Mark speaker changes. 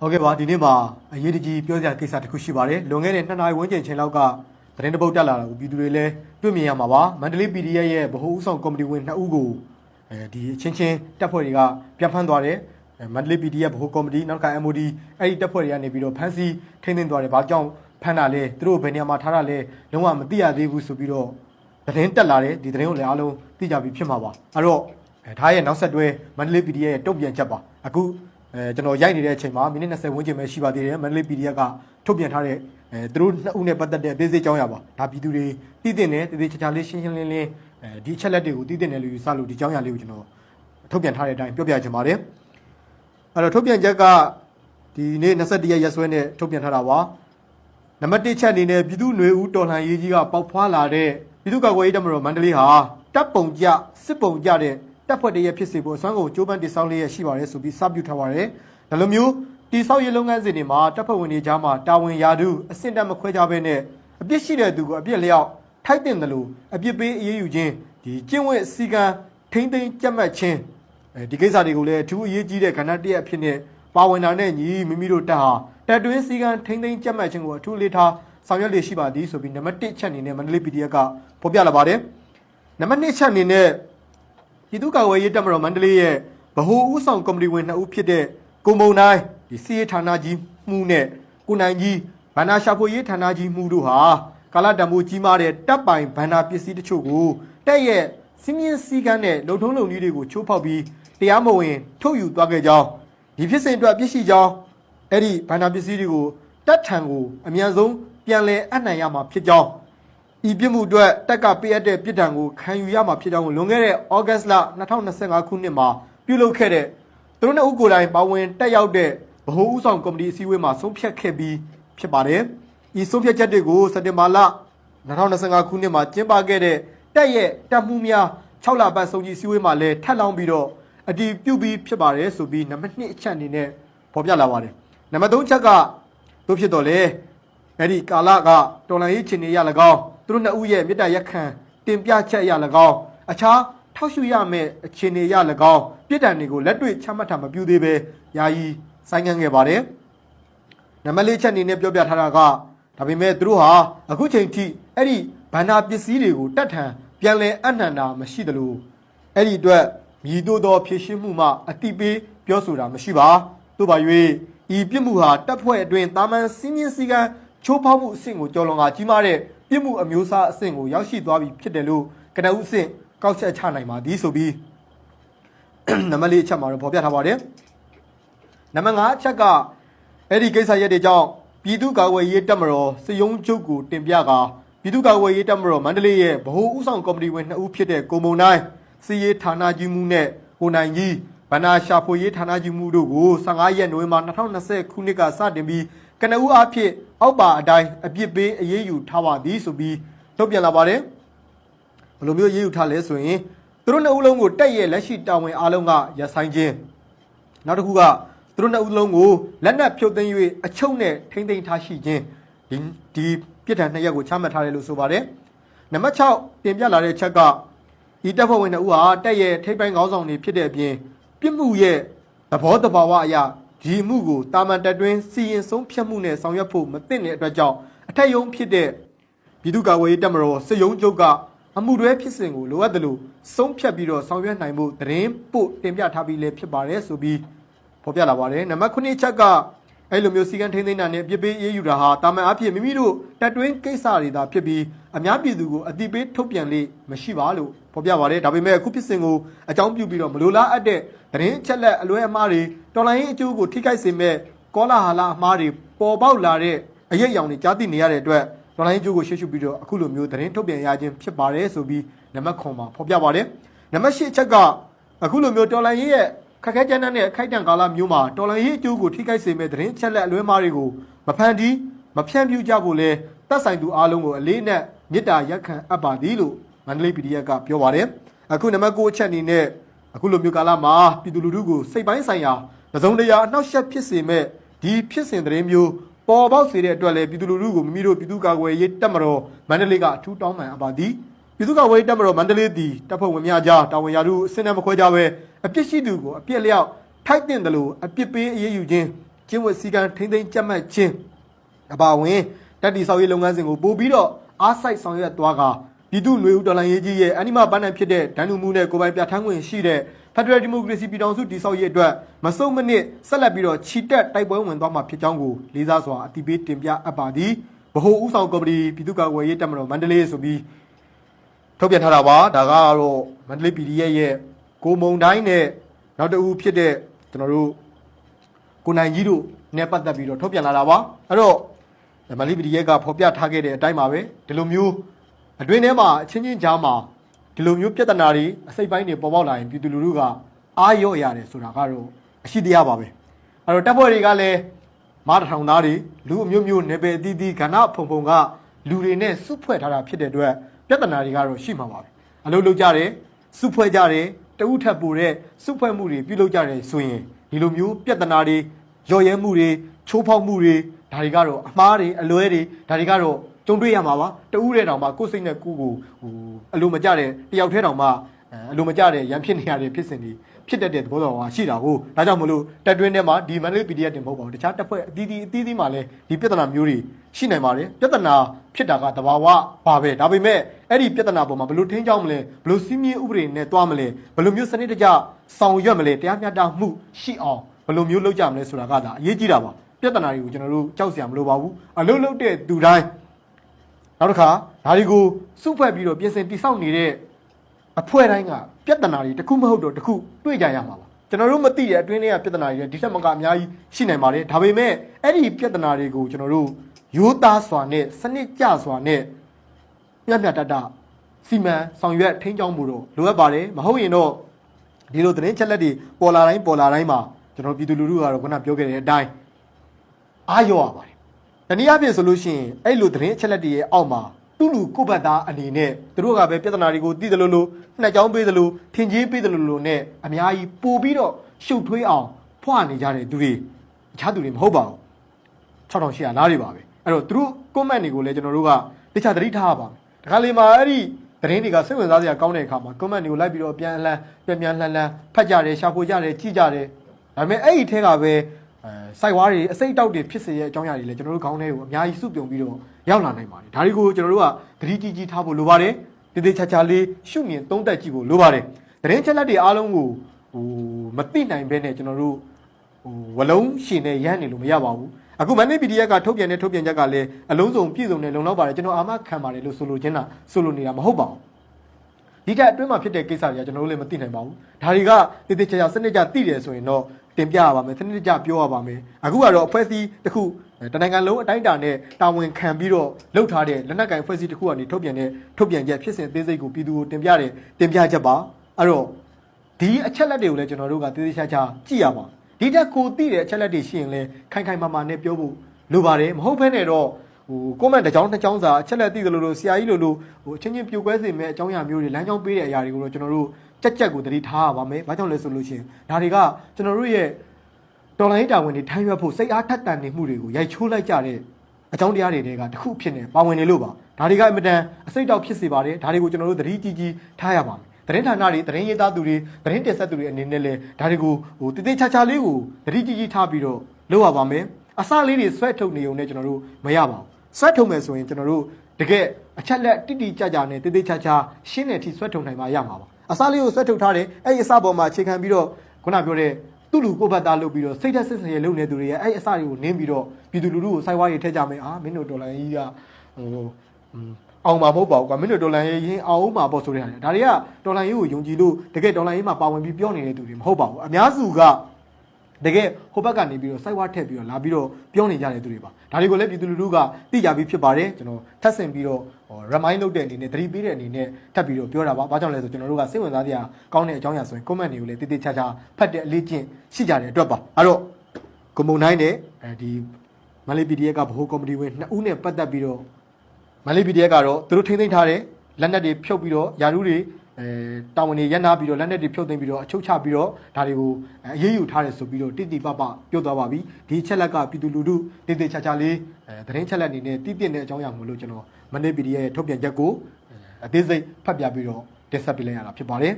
Speaker 1: ဟုတ်ကဲ့ပါဒီနေ့မှာအရေးတကြီးပြောစရာကိစ္စတစ်ခုရှိပါတယ်လွန်ခဲ့တဲ့2နာရီဝန်းကျင်ချိန်လောက်ကသတင်းတစ်ပုဒ်တက်လာတာကိုပြည်သူတွေလည်းတွေ့မြင်ရမှာပါမန္တလေး PDF ရဲ့ဗဟိုဥဆောင်ကော်မတီဝင်2ဦးကိုအဲဒီအချင်းချင်းတပ်ဖွဲ့တွေကပြန်ဖမ်းသွားတယ်အဲမန္တလေး PDF ဗဟိုကော်မတီနောက်က MOD အဲ့ဒီတပ်ဖွဲ့တွေကနေပြီးတော့ဖမ်းဆီးထိန်းသိမ်းသွားတယ်ဘာကြောင့်ဖမ်းတာလဲသူတို့ဘယ်နေရာမှာထားတာလဲလုံးဝမသိရသေးဘူးဆိုပြီးတော့သတင်းတက်လာတယ်ဒီသတင်းကိုလည်းအားလုံးသိကြပြီဖြစ်မှာပါအဲ့တော့အဲဒါရဲ့နောက်ဆက်တွဲမန္တလေး PDF ရဲ့တုံ့ပြန်ချက်ပါအခု အဲကျွန်တော်ရိုက်နေတဲ့အချိန်မှာမိနစ်20ဝန်းကျင်ပဲရှိပါသေးတယ်မန္တလေး PDF ကထုတ်ပြန်ထားတဲ့အဲသူတို့နှစ်ဦးနဲ့ပတ်သက်တဲ့အသေးစိတ်ကြောင်းရပါဒါပြည်သူတွေသိတဲ့နဲ့တည်တည်ချာချာလေးရှင်းရှင်းလင်းလင်းအဲဒီအချက်လက်တွေကိုသိတဲ့နယ်လို့ယူဆလို့ဒီကြောင်းရလေးကိုကျွန်တော်ထုတ်ပြန်ထားတဲ့အတိုင်းပြောပြချင်ပါတယ်အဲ့တော့ထုတ်ပြန်ချက်ကဒီနေ့21ရက်ရက်စွဲနဲ့ထုတ်ပြန်ထားတာပါနံပါတ်1ချက်အနေနဲ့ပြည်သူ့ຫນွေဦးတော်လှန်ရေးကြီးကပေါက်ဖွားလာတဲ့ပြည်သူ့ကာကွယ်ရေးတပ်မတော်မန္တလေးဟာတပ်ပုံကြစစ်ပုံကြတဲ့ တပ်ဖွဲ့တရဖြစ်စေဖို့အစွမ်းကုန်ကြိုးပမ်းတည်ဆောက်လျက်ရှိပါတယ်ဆိုပြီးစပြုထားပါတယ်ဒါလိုမျိုးတည်ဆောက်ရေးလုပ်ငန်းစဉ်တွေမှာတပ်ဖွဲ့ဝင်တွေကြားမှာတာဝန်ရာထူးအဆင့်တက်မခွဲခြားဘဲနဲ့အပြစ်ရှိတဲ့သူကိုအပြစ်လျောက်ထိုက်တင်တယ်လို့အပြစ်ပေးအရေးယူခြင်းဒီကျင့်ဝတ်စည်းကမ်းထိမ့်သိမ်းကြက်မှတ်ခြင်းအဲဒီကိစ္စတွေကိုလည်းအထူးအရေးကြီးတဲ့ကဏ္ဍတစ်အဖြစ်နဲ့ပါဝင်တာနဲ့ညီမိမိတို့တပ်ဟာတပ်တွင်းစည်းကမ်းထိမ့်သိမ်းကြက်မှတ်ခြင်းကိုအထူးလေးထားဆောင်ရွက်လေရှိပါသည်ဆိုပြီးနံပါတ်1ချက်အနေနဲ့မန္တလေး PDF ကဖော်ပြလာပါတယ်နံပါတ်2ချက်အနေနဲ့ ပြည်သူ့ကာကွယ်ရေးတပ်မတော်မန္တလေးရဲ့ဗဟိုဦးဆောင်ကော်မတီဝင်2ဦးဖြစ်တဲ့ကိုမုံတိုင်းဒီစီရေးဌာနကြီးမှုနဲ့ကိုနိုင်ကြီးဗန္နာရှာဖွေရေးဌာနကြီးမှုတို့ဟာကာလတံမိုးကြီးမားတဲ့တပ်ပိုင်ဗန္နာပစ္စည်းတချို့ကိုတက်ရဲ့စီမင်းစည်းကမ်းနဲ့လုံထုံးလုံနည်းတွေကိုချိုးဖောက်ပြီးတရားမဝင် ထုတ်ယူသွားခဲ့ကြောင်းဒီဖြစ်စဉ်အတွက်ပြစ်ရှိကြောင်းအဲ့ဒီဗန္နာပစ္စည်းတွေကိုတပ်ထံကိုအမြန်ဆုံးပြန်လည်အနှံ့ရမှာဖြစ်ကြောင်း ဤပြစ်မှုအတွက်တက်ကပေးအပ်တဲ့ပြစ်ဒဏ်ကိုခံယူရမှာဖြစ်ကြောင်းကိုလွန်ခဲ့တဲ့ဩဂတ်စ်လ2025ခုနှစ်မှာပြုလုပ်ခဲ့တဲ့သူတို့နှစ်ဦးကိုယ်တိုင်ပါဝင်တက်ရောက်တဲ့ဗဟိုဦးဆောင်ကော်မတီအစည်းအဝေးမှာဆုံးဖြတ်ခဲ့ပြီးဖြစ်ပါတယ်။ဤဆုံးဖြတ်ချက်တွေကိုစက်တင်ဘာလ2025ခုနှစ်မှာကျင်းပခဲ့တဲ့တက်ရဲ့တပ်မှုများ6လပတ်ဆုံးကြီးအစည်းအဝေးမှာလည်းထပ်လောင်းပြီးတော့အတည်ပြုပြီးဖြစ်ပါတယ်ဆိုပြီးနံပါတ်1အချက်အနေနဲ့ဖော်ပြလာပါတယ်။နံပါတ်3ချက်ကတို့ဖြစ်တော့လေအဲ့ဒီကာလကတော်လန်ရေးခြေနေရ၎င်း သူတို့နှစ်ဦးရဲ့မေတ္တာရက်ခံတင်ပြချက်ရ၎င်းအခြားထောက်ရှုရမယ့်အခြေအနေရ၎င်းပြည်တံတွေကိုလက်တွေ့ချမှတ်တာမပြုသေးပဲယာယီဆိုင်းငံ့ခဲ့ပါတယ်နံပါတ်၄ချက်အနေနဲ့ပြောပြထားတာကဒါပေမဲ့သူတို့ဟာအခုချိန်ထိအဲ့ဒီဗန္နာပစ္စည်းတွေကိုတတ်ထန်ပြန်လည်အနှံတာမရှိသလိုအဲ့ဒီအတွက်မြည်တို့သောဖြည့်ရှင်းမှုမှအတိပေးပြောဆိုတာမရှိပါတို့ပါ၍ဤပြစ်မှုဟာတပ်ဖွဲ့အတွင်းတာမန်စီးမြင့်စည်းကမ်း ချိုးဖောက်မှုအဆင့်ကိုကျော်လွန်ကကြီးမားတဲ့ပြစ်မှုအမျိုးအစားအဆင့်ကိုရောက်ရှိသွားပြီဖြစ်တယ်လို့ကနဦးအဆင့်ကောက်ချက်ချနိုင်ပါသည်ဆိုပြီးနံပါတ်၄အချက်မှာတော့ဖော်ပြထားပါတယ်နံပါတ်၅အချက်ကအဲ့ဒီကိစ္စရက်တွေကြောင့်ပြည်သူ့ကာကွယ်ရေးတပ်မတော်စည်ယုံချုပ်ကိုတင်ပြကာပြည်သူ့ကာကွယ်ရေးတပ်မတော်မန္တလေးရဲ့ဗဟိုဥဆောင်ကော်မတီဝင်2ဦးဖြစ်တဲ့ကိုမုံနိုင်စီရေးဌာနကြီးမှုနဲ့ကိုနိုင်ကြီးဗန္နာရှာဖွေရေးဌာနကြီးမှုတို့ကို15ရက်နိုဝင်ဘာ2020ခုနှစ်ကစတင်ပြီးကနဦးအဖြစ် အောက်ပါအတိုင်းအပြစ်ပေးအရေးယူထားပါသည်ဆိုပြီးထုတ်ပြန်လာပါတယ်ဘယ်လိုမျိုးအရေးယူထားလဲဆိုရင်သူတို့နှစ်ဦးလုံးကိုတက်ရဲ့လက်ရှိတာဝန်အားလုံးကရဆိုင်ခြင်းနောက်တစ်ခုကသူတို့နှစ်ဦးလုံးကိုလက်နက်ဖြုတ်သိမ်း၍အချုပ်နဲ့ထိမ့်သိမ်းထားရှိခြင်းဒီဒီပြစ်ဒဏ်နှစ်ရက်ကိုချမှတ်ထားတယ်လို့ဆိုပါတယ်။နံပါတ်6တင်ပြလာတဲ့ချက်ကဒီတပ်ဖွဲ့ဝင်နှစ်ဦးဟာတက်ရဲ့ထိပ်ပိုင်းခေါင်းဆောင်တွေဖြစ်တဲ့အပြင်ပြစ်မှုရဲ့သဘောတဘာဝအရာ ဒီမှုကိုတာမန်တက်တွင်းစီရင်ဆုံးဖြတ်မှုနဲ့ဆောင်ရွက်ဖို့မသင့်တဲ့အတွက်ကြောင့်အထက်ယုံဖြစ်တဲ့ပြည်သူ့ကာကွယ်ရေးတပ်မတော်စစ်ရုံးချုပ်ကအမှုတွဲဖြစ်စဉ်ကိုလိုအပ်တယ်လို့ဆုံးဖြတ်ပြီးတော့ဆောင်ရွက်နိုင်မှုသတင်းပို့တင်ပြထားပြီးလည်းဖြစ်ပါတယ်ဆိုပြီးဖော်ပြလာပါတယ်နံပါတ်9ချက်ကအဲ့လိုမျိုးစီကံထိန်းသိမ်းတာနဲ့ပြစ်ပေးအေးယူတာဟာတာမန်အဖြစ်မိမိတို့တက်တွင်းကိစ္စတွေသာဖြစ်ပြီးအများပြည်သူကိုအတိပေးထုတ်ပြန်လေမရှိပါလို့ဖော်ပြပါတယ်ဒါပေမဲ့အခုဖြစ်စဉ်ကိုအကြောင်းပြုပြီးတော့မလိုလားအပ်တဲ့သတင်းအချက်လက်အလွဲအမှားတွေတော်လိုင်းရေးအကျိုးကိုထိခိုက်စေမဲ့ကောလာဟာလာအမှားတွေပေါ်ပေါက်လာတဲ့အရေးအယောင်တွေကြားသိနေရတဲ့အတွက်ဒေါ်လာရင်းကျိုးကိုရှေ့ရှုပြီးတော့အခုလိုမျိုးသတင်းထုတ်ပြန်ရခြင်းဖြစ်ပါတယ်ဆိုပြီးနံပါတ်9မှာဖော်ပြပါတယ်နံပါတ်10အချက်ကအခုလိုမျိုးဒေါ်လာရင်းရဲ့ခက်ခဲကြမ်းတမ်းတဲ့အခိုက်အတန့်ကာလမျိုးမှာဒေါ်လာရင်းအကျိုးကိုထိခိုက်စေမဲ့သတင်းချက်လက်အလွဲမားတွေကိုမဖန်တီးမဖြန့်ပြူကြဖို့လဲသက်ဆိုင်သူအားလုံးကိုအလေးနဲ့ မေတ္တာရက်ခံအပ်ပါသည်လို့မန္တလေး PDF ကပြောပါတယ်အခုနံပါတ်9အချက်အနေနဲ့အခုလိုမျိုးကာလမှာပြည်သူလူထုကိုစိတ်ပိုင်းဆိုင်ရာသစုံတရာအနှောက်အယှက်ဖြစ်စေမဲ့ဒီဖြစ်စဉ်သတင်းမျိုးပေါ်ပေါက်စေတဲ့အတွက်လည်းပြည်သူလူထုကိုမိမိတို့ပြည်သူ့ကာကွယ်ရေးတပ်မတော်မန္တလေးကအထူးတောင်းပန်အပ်ပါသည်ပြည်သူ့ကာကွယ်ရေးတပ်မတော်မန္တလေးသည်တပ်ဖွဲ့ဝင်များကြားတာဝန်ရာထူးအစင်းနဲ့မခွဲကြဘဲအပြစ်ရှိသူကိုအပြစ်လျောက်ထိုက်တင်တယ်လို့အပြစ်ပေးအရေးယူခြင်းကျင့်ဝတ်စည်းကမ်းထိမ့်သိမ်းကြက်မှတ်ခြင်းအပါအဝင်တက်တီဆောက်ရေးလုပ်ငန်းစဉ်ကိုပို့ပြီးတော့ အားစိုက်ဆောင်ရွက်သွားကပြည်သူ့လူဦးတော်လှန်ရေးကြီးရဲ့အနိမပန်းနိုင်ဖြစ်တဲ့ဒဏ်လူမှုနဲ့ကိုယ်ပိုင်ပြဋ္ဌာန်းခွင့်ရှိတဲ့ Federal Democracy ပြည်ထောင်စုတည်ဆောက်ရေးအတွက်မစုံမနစ်ဆက်လက်ပြီးတော့ခြိတက်တိုက်ပွဲဝင်သွားမှာဖြစ်ကြောင်းကိုလေးစားစွာအတိပေးတင်ပြအပ်ပါသည်ဗဟိုဥဆောင်ကော်မတီပြည်သူ့ကာကွယ်ရေးတပ်မတော်မန္တလေးဆိုပြီးထုတ်ပြန်ထားတာပါဒါကတော့မန္တလေး PDF ရဲ့ကိုမုံတိုင်းနဲ့နောက်တစ်ဦးဖြစ်တဲ့ကျွန်တော်တို့ကိုနိုင်ကြီးတို့နဲ့ပတ်သက်ပြီးတော့ထုတ်ပြန်လာတာပါအဲ့တော့ မန္တလေး PDF ကဖော်ပြထားခဲ့တဲ့အတိုင်းပါပဲဒီလိုမျိုးအတွင်းထဲမှာအချင်းချင်းကြားမှာဒီလိုမျိုးပြဿနာတွေအစိတ်ပိုင်းတွေပေါ်ပေါက်လာရင်ပြည်သူလူထုကအာရော့ရတယ်ဆိုတာကတော့အရှိတရားပါပဲအဲ့တော့တပ်ဖွဲ့တွေကလည်းမားတထောင်သားတွေလူအမျိုးမျိုးနယ်ပယ်အသီးသီးကဏ္ဍဖုံဖုံကလူတွေနဲ့စုဖွဲ့ထားတာဖြစ်တဲ့အတွက်ပြဿနာတွေကတော့ရှိမှာပါပဲအလုပ်လုပ်ကြတယ်စုဖွဲ့ကြတယ်တဦးထပ်ပိုတဲ့စုဖွဲ့မှုတွေပြုလုပ်ကြတယ်ဆိုရင်ဒီလိုမျိုးပြဿနာတွေရော်ရဲမှုတွေချိုးဖောက်မှုတွေ ဒါတွေကတော့အမားတွေအလွဲတွေဒါတွေကတော့ကြုံတွေ့ရမှာပါတဦးတဲ့တောင်မှကိုယ်စိတ်နဲ့ကိုယ်ကိုဟိုအလိုမကျတဲ့တယောက်တည်းတောင်မှအလိုမကျတဲ့ရန်ဖြစ်နေရတဲ့ဖြစ်စဉ်တွေဖြစ်တတ်တဲ့သဘောတော်ဟာရှိတာကိုဒါကြောင့်မလို့တက်တွင်းထဲမှာဒီမန္တလေး PDF တင်မဟုတ်ပါဘူးတခြားတပ်ဖွဲ့အသီးသီးအသီးသီးမှာလည်းဒီပြဿနာမျိုးတွေရှိနိုင်ပါတယ်ပြဿနာဖြစ်တာကတဘာဝပါပဲဒါပေမဲ့အဲ့ဒီပြဿနာပေါ်မှာဘယ်လိုထိန်းချောင်းမလဲဘယ်လိုစီးမြင်ဥပဒေနဲ့တွားမလဲဘယ်လိုမျိုးစနစ်တကျဆောင်ရွက်မလဲတရားမျှတမှုရှိအောင်ဘယ်လိုမျိုးလုပ်ကြမလဲဆိုတာကဒါအရေးကြီးတာပါ ပြဿနာတွေကိုကျွန်တော်တို့ကြောက်စရာမလိုပါဘူးအလုပ်လုပ်တဲ့သူတိုင်းနောက်တစ်ခါဒါတွေကိုစုဖွဲ့ပြီးတော့ပြင်ဆင်တိစောက်နေတဲ့အဖွဲ့တိုင်းကပြဿနာတွေတစ်ခုမဟုတ်တော့တစ်ခုတွေ့ကြရမှာပါကျွန်တော်တို့မသိတဲ့အတွင်းထဲကပြဿနာတွေဒီထက်မကအများကြီးရှိနိုင်ပါတယ်ဒါပေမဲ့အဲ့ဒီပြဿနာတွေကိုကျွန်တော်တို့ရိုးသားစွာနဲ့စနစ်ကျစွာနဲ့ပြတ်ပြတ်တတ်တစီမံဆောင်ရွက်ထိန်းချောင်းမှုတော့လိုအပ်ပါတယ်မဟုတ်ရင်တော့ဒီလိုသတင်းချက်လက်တွေပေါ်လာတိုင်းပေါ်လာတိုင်းမှာကျွန်တော်ပြည်သူလူထုကတော့ခုနပြောခဲ့တဲ့အတိုင်း အားရောရပါတယ်တနည်းအားဖြင့်ဆိုလို့ရှိရင်အဲ့လိုသတင်းအချက်လက်တွေရဲ့အောက်မှာသူ့လူကိုယ့်ဘက်သားအနေနဲ့သူတို့ကပဲပြဿနာတွေကိုသိတယ်လို့လို့နှစ်ကြောင်းပေးတယ်လို့ထင်ကြီးပေးတယ်လို့လို့နဲ့အများကြီးပို့ပြီးတော့ရှုပ်ထွေးအောင်ဖွနေကြတဲ့သူတွေအခြားသူတွေမဟုတ်ပါဘူး6800လားတွေပါပဲအဲ့တော့သူတို့ comment တွေကိုလည်းကျွန်တော်တို့ကတခြားသတိထားရပါမယ်တခါလေမှာအဲ့ဒီသတင်းတွေကစိတ်ဝင်စားစရာကောင်းတဲ့အခါမှာ comment တွေကိုလိုက်ပြီးတော့ပြန်အလှန်ပြန်ပြန်လှန်လှန်ဖတ်ကြတယ်ရှာဖွေကြတယ်ကြည့်ကြတယ်ဒါပေမဲ့အဲ့ဒီထဲကပဲအဲ စိုက်ဝါးတွေအစိတ်တောက်တွေဖြစ်စေတဲ့အကြောင်းအရာတွေလည်းကျွန်တော်တို့ခေါင်းထဲကိုအများကြီးစုပြုံပြီးတော့ရောက်လာနိုင်ပါတယ်ဒါတွေကိုကျွန်တော်တို့ကသတိကြီးကြီးထားဖို့လိုပါတယ်တည်တည်ချာချာလေးရှုမြင်သုံးသပ်ကြည့်ဖို့လိုပါတယ်သတင်းချက်လက်တွေအားလုံးကိုဟိုမသိနိုင်ဘဲနဲ့ကျွန်တော်တို့ဟိုဝလုံးရှင်နဲ့ရမ်းနေလို့မရပါဘူးအခုမန္တလေး PDF ကထုတ်ပြန်တဲ့ထုတ်ပြန်ချက်ကလည်းအလုံးစုံပြည့်စုံတဲ့လုံလောက်ပါတယ်ကျွန်တော်အာမခံပါတယ်လို့ဆိုလိုချင်တာဆိုလိုနေတာမဟုတ်ပါဘူးဒီတက်အတွင်းမှာဖြစ်တဲ့ကိစ္စတွေကကျွန်တော်တို့လည်းမသိနိုင်ပါဘူးဒါတွေကတည်တည်ချာချာစနစ်ကြသိတယ်ဆိုရင်တော့ တင်ပြရပါမယ်စနစ်ကြပြောရပါမယ်အခုကတော့အဖွဲ့အစည်းတစ်ခုတနိုင်ငံလုံးအတိုင်းအတာနဲ့တာဝန်ခံပြီးတော့လှုပ်ထားတဲ့လက်နက်ကင်အဖွဲ့အစည်းတစ်ခုကနေထုတ်ပြန်တဲ့ထုတ်ပြန်ချက်ဖြစ်စဉ်အသေးစိတ်ကိုပြည်သူကိုတင်ပြတဲ့တင်ပြချက်ပါအဲ့တော့ဒီအချက်လက်တွေကိုလည်းကျွန်တော်တို့ကတည်တည်ချာချာကြည့်ရပါဒီတက်ကိုသိတဲ့အချက်လက်တွေရှိရင်လည်းခိုင်ခိုင်မာမာနဲ့ပြောဖို့လိုပါတယ်မဟုတ်ဘဲနဲ့တော့ ဟိုကွန်မန့်တစ်ကြောင်းတစ်ကြောင်းစာအချက်လက်သိတယ်လို့လို့ဆရာကြီးလို့လို့ဟိုအချင်းချင်းပြိုကွဲစေမဲ့အကြောင်းအရာမျိုးတွေလမ်းကြောင်းပေးတဲ့အရာတွေကိုတော့ကျွန်တော်တို့ကြက်ကြက်ကိုသတိထားရပါမယ်။ဘာကြောင့်လဲဆိုလို့ရှိရင်ဒါတွေကကျွန်တော်တို့ရဲ့တော်လိုင်းတာဝန်တွေထမ်းရွက်ဖို့စိတ်အားထက်သန်နေမှုတွေကိုရိုက်ချိုးလိုက်ကြတဲ့အကြောင်းတရားတွေတွေကတစ်ခုဖြစ်နေပါဝင်နေလို့ပါ။ဒါတွေကအင်မတန်အစိတ်တောက်ဖြစ်စေပါတယ်။ဒါတွေကိုကျွန်တော်တို့သတိကြီးကြီးထားရပါမယ်။သတင်းဌာနတွေသတင်းရေးသားသူတွေသတင်းတင်ဆက်သူတွေအနေနဲ့လည်းဒါတွေကိုဟိုတည်တည်ချာချာလေးကိုသတိကြီးကြီးထားပြီးတော့လုပ်ရပါမယ်။အစလေးတွေဆွဲထုတ်နေုံနဲ့ကျွန်တော်တို့မရပါဘူး။ ဆွဲထုံမယ်ဆိုရင်ကျွန်တော်တို့တကယ်အချက်လက်တိတိကျကျနဲ့တေးသေးချာချာရှင်းတဲ့အထိဆွဲထုံနိုင်မှရမှာပါအစားလေးကိုဆွဲထုံထားတယ်အဲ့ဒီအစားပေါ်မှာအခြေခံပြီးတော့ခုနပြောတဲ့သူ့လူကိုယ့်ဘက်သားလုပ်ပြီးတော့စိတ်သက်စစ်စင်ရလုပ်နေသူတွေရဲ့အဲ့ဒီအစားတွေကိုနင်းပြီးတော့ပြည်သူလူထုကိုစိုက်ဝါးရထည့်ကြမယ်အာမင်းတို့ဒေါ်လာကြီးကဟိုအောင်မှာမဟုတ်ပါဘူးကွာမင်းတို့ဒေါ်လာရေးရင်အောင်မှာပေါ့ဆိုတဲ့ဟာတွေဒါတွေကဒေါ်လာရေးကိုယုံကြည်လို့တကယ်ဒေါ်လာရေးမှာပါဝင်ပြီးပြောနေတဲ့သူတွေမဟုတ်ပါဘူးအများစုက တကယ်ဟိုဘက်ကနေပြီးတော့စိုက်ဝါထက်ပြီးတော့လာပြီးတော့ပြောနေကြတဲ့သူတွေပါဒါတွေကိုလည်းပြည်သူလူထုကသိကြပြီးဖြစ်ပါတယ်ကျွန်တော်ထပ်ဆင့်ပြီးတော့ဟို remind လုပ်တဲ့အနေနဲ့သတိပေးတဲ့အနေနဲ့ထပ်ပြီးတော့ပြောတာပါဘာကြောင့်လဲဆိုကျွန်တော်တို့ကစိတ်ဝင်စားစရာကောင်းတဲ့အကြောင်းအရာဆိုရင် comment တွေကိုလည်းတိတိကျကျဖတ်တဲ့အလေးကျင့်ရှိကြတဲ့အတွက်ပါအဲ့တော့ကွန်မုံနိုင်နဲ့အဲဒီမလေး PDF ကဗဟိုကော်မတီဝင်နှစ်ဦးနဲ့ပတ်သက်ပြီးတော့မလေး PDF ကတော့သူတို့ထိမ့်သိမ်းထားတဲ့လက်နက်တွေဖြုတ်ပြီးတော့ယာရုတွေ အဲတာဝန်တွေရက်နာပြီးတော့လက်နက်တွေဖြုတ်သိမ်းပြီးတော့အချုပ်ချပြီးတော့ဒါတွေကိုအရေးယူထားတယ်ဆိုပြီးတော့တိတိပပပြောသွားပါပြီဒီချက်လက်ကပြည်သူလူထုတိတိချာချာလေးအဲသတင်းချက်လက်အနေနဲ့တည်ပြည့်တဲ့အကြောင်းအရာမို့လို့ကျွန်တော်မနေ့ PDF ရဲ့ထုတ်ပြန်ချက်ကိုအသေးစိတ်ဖတ်ပြပြီးတော့တင်ဆက်ပေးလိုက်ရတာဖြစ်ပါတယ်